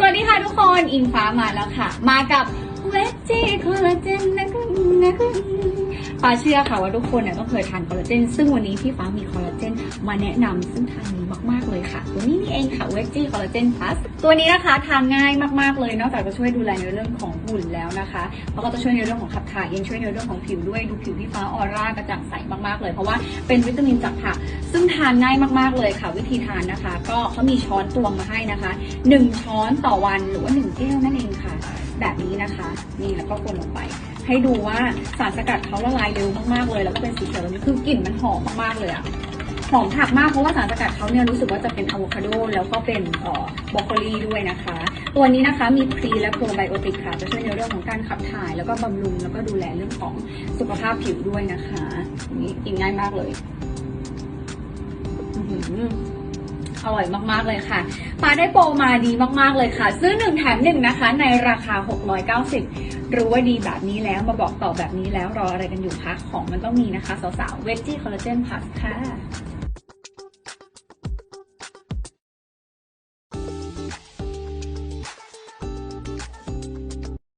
สวัสดีค่ะทุกคน อิงฟ้ามาแล้วค่ะ มากับเวจจี้คอลลาเจนนะคะนะคะ ฟ้าเชื่อค่ะว่าทุกคนเนี่ยต้องเคยทานคอลลาเจน ซึ่งวันนี้พี่ฟ้ามีคอลลาเจนมาแนะนำซึ่งทานดีมากๆเลยค่ะ ตัวนี้นี่เองค่ะเวจจี้คอลลาเจนพลัสตัวนี้นะคะทานง่ายมากๆเลย นอกจากจะช่วยดูแลในเรื่องของหุ่นแล้วนะคะแล้วก็จะช่วยในเรื่องของขับถ่ายยังช่วยในเรื่องของผิวด้วยดูผิวพี่ฟ้าออร่ากระจ่างใสมากๆเลย เพราะว่าเป็นวิตามินจากผักซึ่งทานง่ายมากๆเลยค่ะ วิธีทานนะคะ ก็เขามีช้อนตวงมาให้นะคะ 1 ช้อนต่อวันหรือว่า1แก้วนั่นเองค่ะ แบบนี้นะคะ นี่แล้วก็คนลงไป ให้ดูว่าสารสกัดเขาละลายเร็วมากๆเลย แล้วก็เป็นสีเขียวแบบนี้คือกลิ่นมันหอมมากๆเลยอะหอมผักมากเพราะว่าสารสกัดเขาเนี่ยรู้สึกว่าจะเป็นอะโวคาโดแล้วก็เป็นบรอกโคลีด้วยนะคะ ตัวนี้นะคะมีพรีและโปรไบโอติกค่ะจะช่วยในเรื่องของการขับถ่าย แล้วก็บำรุงแล้วก็ดูแลเรื่องของสุขภาพผิวด้วยนะคะนนี้กินง่ายมากเลย อื อร่อยมากๆเลยค่ะปาได้โปรมาดีมากๆเลยค่ะ ซื้อหนึ่งแถมหนึ่งนะคะ ในราคา 690 รู้ว่าดีแบบนี้แล้วมาบอกต่อแบบนี้แล้วรออะไรกันอยู่คะของมันต้องมีนะคะ สาวๆเวจจี้คอลลาเจนพัสค่ะ